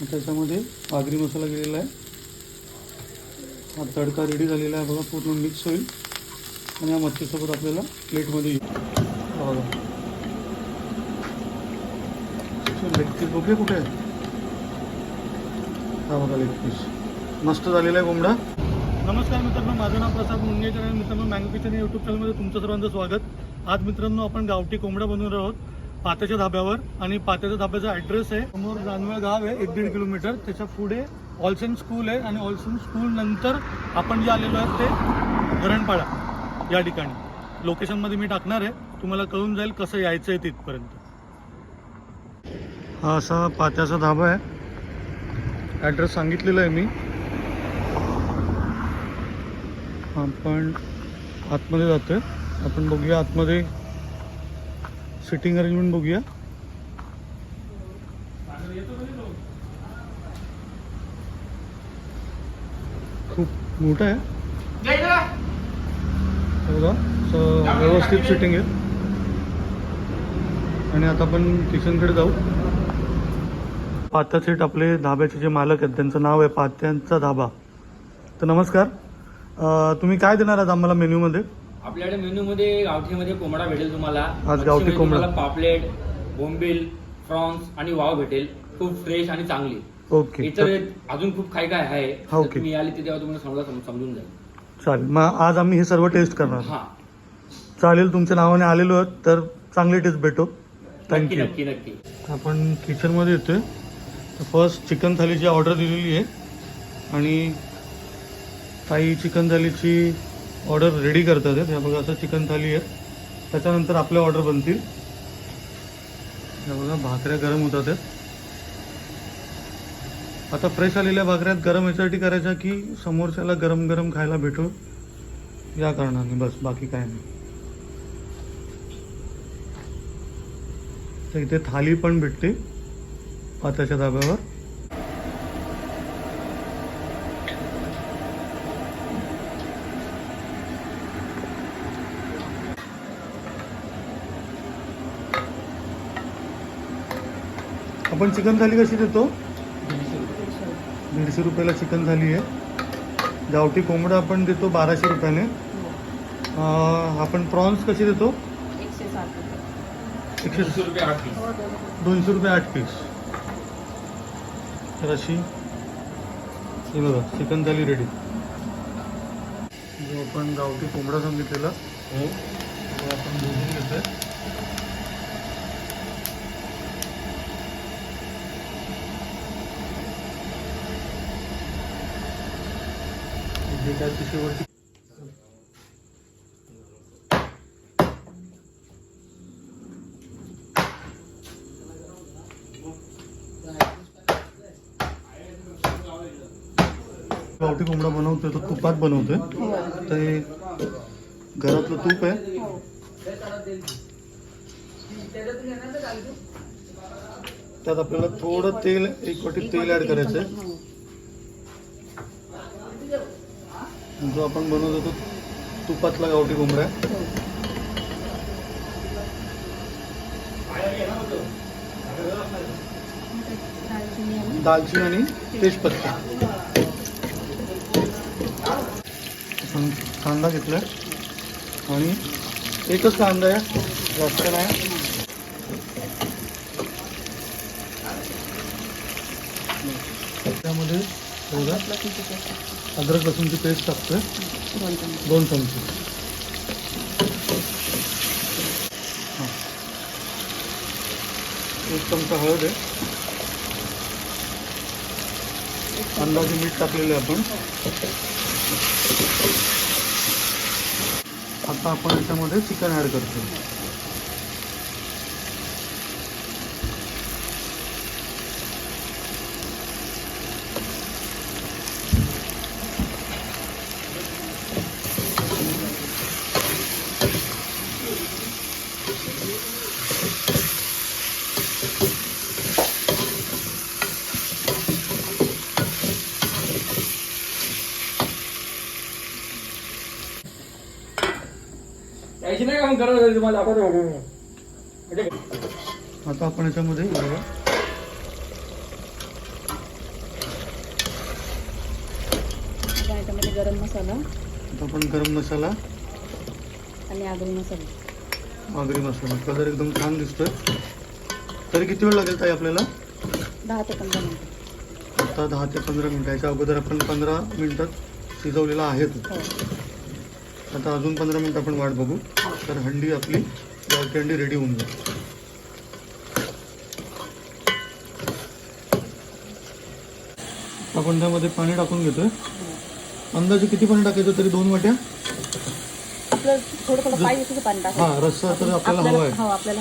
त्याच्यामध्ये आगरी मसाला गेलेला आहे. हा तडका रेडी झालेला आहे बघा पूर्ण मिक्स होईल. आणि या मच्छीसोबत आपल्याला प्लेटमध्ये येईल. बघा. लेग बघूया कुठे आहे. हा बघा लेग पीस मस्त झालेला आहे कोंबडा. नमस्कार मित्रांनो माझं नाव प्रसाद मुंगेकर आणि मित्रांनो मँगो किचन या यूट्यूब चॅनलमध्ये तुमचं सर्वांचं स्वागत. आज मित्रांनो आपण गावठी कोंबडा बनवणार आहोत. पात्याच्या धाब्यावर आणि पात्याच्या धाब्याचा ॲड्रेस आहे. समोर जानवळ गाव आहे एक दीड किलोमीटर. त्याच्या पुढे ऑलसन स्कूल आहे आणि ऑलसन स्कूल नंतर आपण जे आलेलो आहे ते धरणपाडा या ठिकाणी. लोकेशनमध्ये मी टाकणार आहे. तुम्हाला कळून जाईल कसं यायचं आहे तिथपर्यंत. हा असा पात्याचा धाबा आहे. ॲड्रेस सांगितलेला आहे मी. आपण आतमध्ये जातोय. आपण बघूया आतमध्ये सिटिंग अरेंजमेंट बघूया. खूप मोठं आहे. बघा व्यवस्थित सिटिंग आहे. आणि आता आपण किचनकडे जाऊ. पात्या सीट आपले धाब्याचे जे मालक आहेत त्यांचं नाव आहे पात्यांचा धाबा. तर नमस्कार. तुम्ही काय देणार आहात आम्हाला मेन्यूमध्ये? आपल्याकडे मेन्यू मध्ये गावठीमध्ये कोंबडा भेटेल तुम्हाला. आज गावठी मच्छीमध्ये कोंबडा. तुम्हाला पापलेट बोंबील प्रॉन्स आणि वाव भेटेल. खूप फ्रेश आणि चांगली. ओके. इतर अजून खूप काय काय आहे हा, ओके. तुम्ही आले ते तेव्हा तुम्हाला समजा सम- समजून जाईल. चालेल. मग आज आम्ही हे सर्व टेस्ट करणार हा. चालेल तुमच्या नावाने आलेलो आहोत तर चांगली टेस्ट भेटो. नक्की थँक्यू नक्की नक्की. आपण किचनमध्ये येतोय. तर फर्स्ट चिकन थालीची ऑर्डर दिलेली आहे. आणि काही चिकन थालीची ऑर्डर रेडी करतात ह्या हे बघा असं चिकन थाली आहे. त्याच्यानंतर आपल्या ऑर्डर बनतील. ह्या बघा भाकऱ्या गरम होतात आहेत. आता फ्रेश आलेल्या भाकऱ्यात गरम याच्यासाठी करायच्या की समोरच्याला गरम गरम खायला भेटू या कारणाने बस बाकी काय नाही. तर इथे थाली पण भेटते. पात्याच्या धाब्यावर. आपण चिकन थाली कशी देतो? दीडशे रुपयाला चिकन थाली आहे. गावठी कोंबडा आपण देतो बाराशे रुपयाने. आपण प्रॉन्स कशी देतो? एकशे रुपये दोनशे रुपये. आठ दोनशे रुपये आठ पीस. तर अशी हे बघा चिकन थाली रेडी जो आपण गावठी कोंबडा सांगितलेला तो आपण बोलून घेतोय. इथे काय गावठी कोंबडा बनवतोय तो तुपात बनवतोय. तर हे घरातलं तूप आहे. त्यात आपल्याला थोडं तेल एक वाटी तेल ऍड करायचं आहे जो आपण बनवतो तो तुपातला गावठी कोंबडा आहे दालचिनी आणि तेजपत्ता. आपण कांदा घेतलाय आणि एकच कांदा आहे जास्त नाही. त्यामध्ये थोडा लसूणची अद्रक लसूणची पेस्ट टाकतोय. दोन चमचे. हां. एक चमचा हळद आहे. अंदाजे मीठ टाकलेलं आहे आपण. आता आपण याच्यामध्ये चिकन ॲड करतो नाही तुम्हाला? आता आपण याच्यामध्ये गरम मसाला. आता आपण गरम मसाला आणि आगरी मसाला. आगरी मसाला. कलर एकदम छान दिसतोय. तरी किती वेळ लागेल ताई आपल्याला? दहा ते पंधरा मिनिट. आता दहा ते पंधरा मिनिटाच्या अगोदर आपण पंधरा मिनिटात शिजवलेला आहे तो. हो. आता अजून पंधरा मिनिटं आपण वाट बघू. तर हंडी आपली गावठी हंडी रेडी होऊन जाईल. आपण त्यामध्ये पाणी टाकून घेतोय. अंदाजे किती पाणी टाकायचं तरी दोन वाट्या? हा रस्सा तर आपल्याला हवा आहे.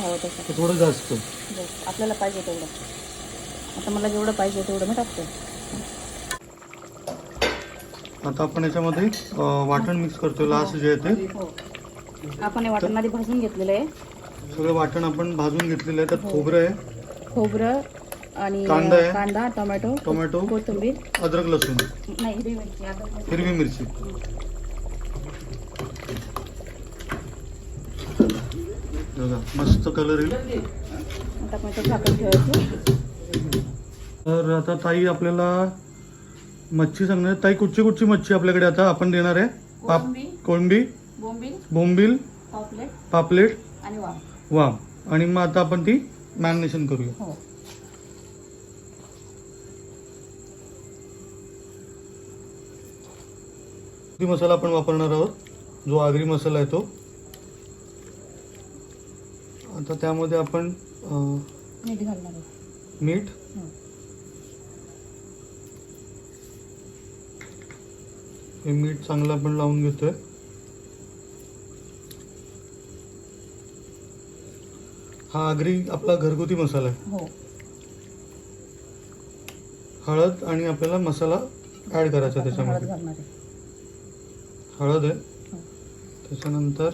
हो थोडं जास्त. आपल्याला पाहिजे तेवढं. आता मला जेवढं पाहिजे तेवढं मी टाकते. आता आपण याच्यामध्ये वाटण मिक्स करतोय लास्ट जे आहे ते. हो आपण हे वाटणामध्ये भाजून घेतलेलं आहे. सगळं वाटण आपण भाजून घेतलेलं आहे त्यात खोबरं आहे. खोबरं आणि कांदा आहे. कांदा टोमॅटो टोमॅटो कोथिंबीर. अद्रक लसूण. नाही हिरवी मिरची मस्त कलर येईल. तर आता ताई आपल्याला मच्छी सांगणार ताई कुठची कुठची मच्छी आपल्याकडे आता आपण देणार आहे? पाप कोळंबी. कोळंबी. बोंबील. बोंबील. पॉपलेट. पापलेट. आणि वाम. वाम. आणि मग आता आपण ती मॅरिनेशन करूया. हो. ती मसाला आपण वापरणार आहोत. जो आगरी मसाला आहे तो. आता त्यामध्ये आपण अं, मीठ घालणार आहे मीठ. हं. हे मीठ चांगलं आपण लावून घेतोय. हा आगरी आपला घरगुती मसाला आहे. हो. हळद आणि आपल्याला मसाला ऍड करायचा त्याच्यामध्ये. हळद आहे. हो. त्याच्यानंतर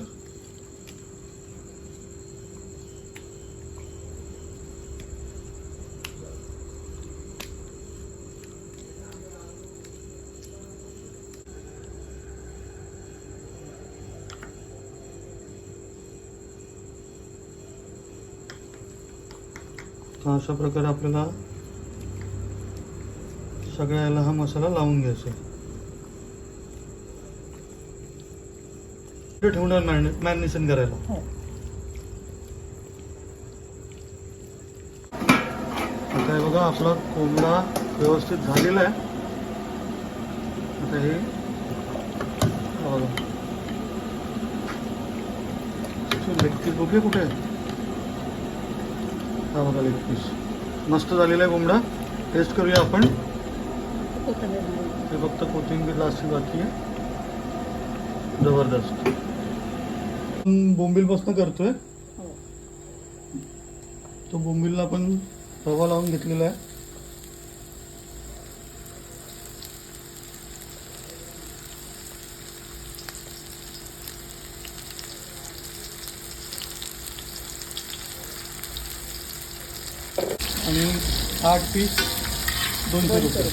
अशा प्रकारे आपल्याला सगळ्या याला हा मसाला लावून घ्यायचा आहे. ठेवणार मॅरिनेशन करायला. हो. आता हे बघा आपला कोंबडा व्यवस्थित झालेला आहे. आता हे बघा. कुठे आहे? बघा लेग पीस मस्त झालेला आहे कोंबडा. टेस्ट करूया आपण. ते फक्त कोथिंबीर लास्टची बाकी आहे. जबरदस्त. बोंबीलपासून करतोय. हो. तो बोंबिलला आपण रवा लावून घेतलेला आहे आणि आठ पीस दोनशे रुपये.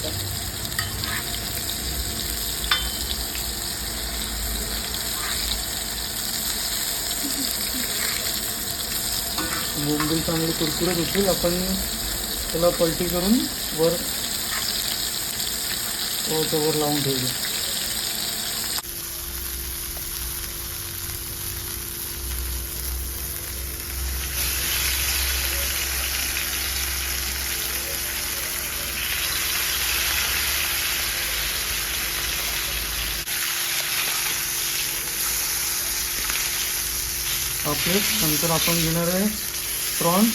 बोंबील चांगले कुरकुरत होतील. आपण त्याला पलटी करून वर वर लावून ठेवू पापलेट नंतर आपण घेणार आहे प्रॉन्स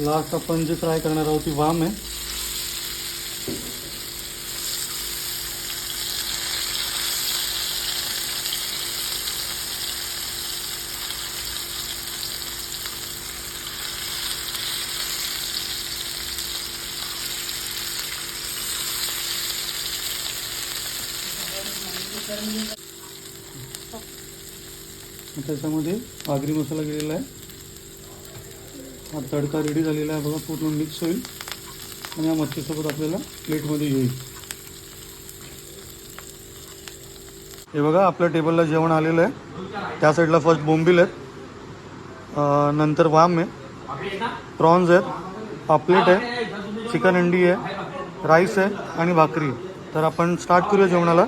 लास्ट आपण जी फ्राय करणार आहोत ती वाम आहे. त्याच्यामध्ये आगरी मसाला गेलेला आहे. हा तडका रेडी झालेला आहे. बघा पूर्ण मिक्स होईल. आणि या मच्छीसोबत आपल्याला प्लेटमध्ये येईल. हे बघा आपल्या टेबलला जेवण आलेलं आहे. त्या साईडला फर्स्ट बोंबील आहेत. नंतर वाम आहे. प्रॉन्स आहेत. पापलेट आहे. चिकन अंडी आहे. राईस आहे. आणि भाकरी. तर आपण स्टार्ट करूया जेवणाला.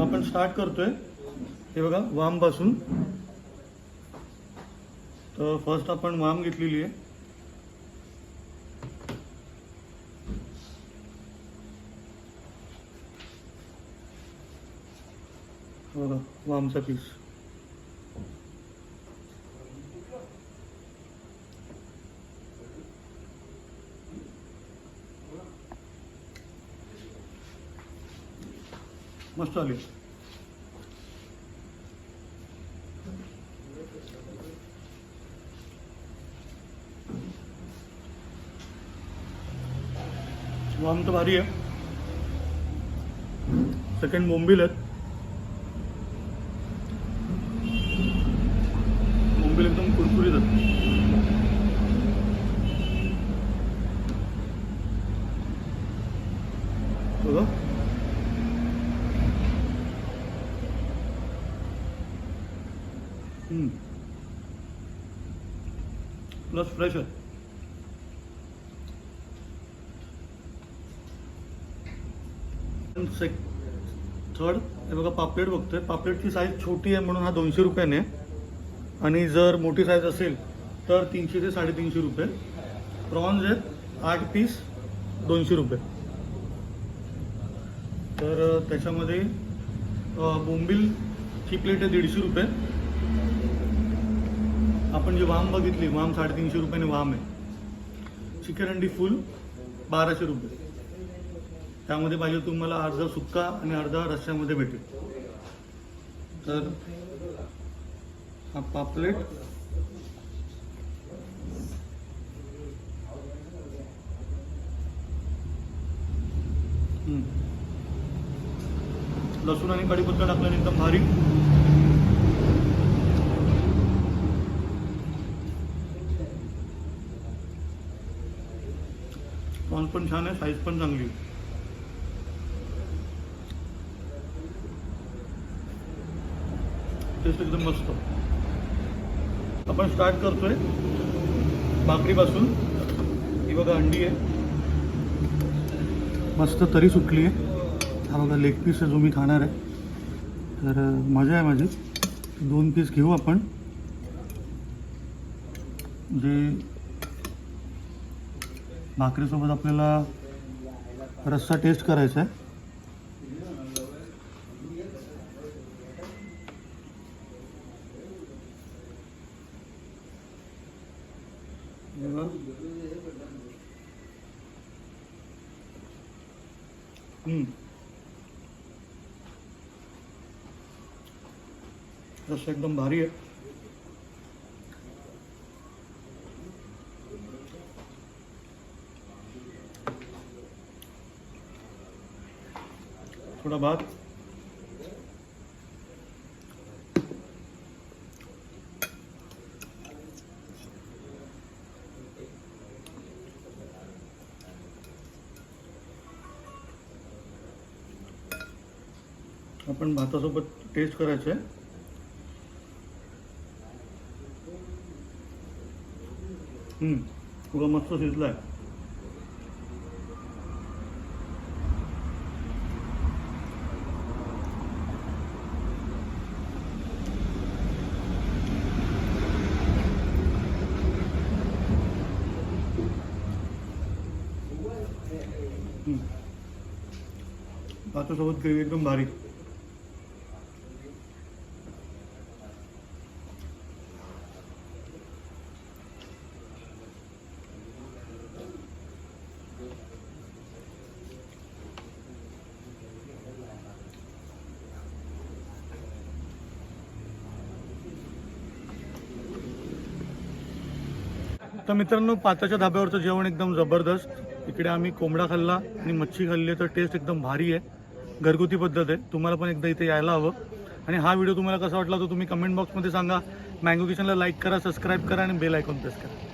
आपण स्टार्ट करतोय. हे बघा वामपासून तर फर्स्ट आपण वाम घेतलेली आहे. बघा वामचा पीस मस्त आली. तर भारी आहे. सेकंड बोंबील आहेत. बोंबील एकदम कुरकुरीत आहेत. बघा. प्लस फ्रेश आहे सेक थर्ड हे बघा पापलेट बघतोय. पापलेटची साईज छोटी आहे म्हणून हा दोनशे रुपयाने. आणि जर मोठी साईज असेल तर तीनशे ते साडेतीनशे रुपये. प्रॉन्स आहेत आठ पीस दोनशे रुपये. तर त्याच्यामध्ये अ, बोंबीलची प्लेट आहे दीडशे रुपये. आपण जी वाम बघितली वाम साडेतीनशे रुपयाने वाम आहे. चिकन अंडी फुल बाराशे रुपये. त्यामध्ये पाहिजे तुम्हाला अर्धा सुक्का आणि अर्धा रस्स्यामध्ये भेटेल. तर हा पापलेट. लसूण आणि कढीपत्ता टाकल्याने एकदम भारी. प्रॉन्स पण छान आहे साईज पण चांगली. टेस्ट एकदम मस्त. आपण स्टार्ट करतोय. भाकरीपासून. ही बघा अंडी आहे. मस्त तरी सुटली आहे. हा बघा लेग पीस आहे जो मी खाणार आहे. तर मजा आहे माझी. दोन पीस घेऊ आपण. जे भाकरीसोबत आपल्याला रस्सा टेस्ट करायचा आहे. हे बघ. हम्म. रस्सा एकदम भारी आहे थोडा भात आपण भातासोबत टेस्ट करायचं आहे हम्म, पुरा मस्त शिजलाय. भातासोबत ग्रेव्ही एकदम भारी. तर मित्रांनो पाताच्या धाब्यावरचं जेवण एकदम जबरदस्त. इकडे आम्ही कोंबडा खाल्ला आणि मच्छी खाल्ली तर टेस्ट एकदम भारी आहे. घरगुती पद्धत आहे. तुम्हाला पण एकदा इथे यायला हवं. आणि हा व्हिडिओ तुम्हाला कसा वाटला तो तुम्ही कमेंट बॉक्समध्ये सांगा. मँगो किचनला लाईक करा सबस्क्राईब करा आणि बेल आयकॉन प्रेस करा.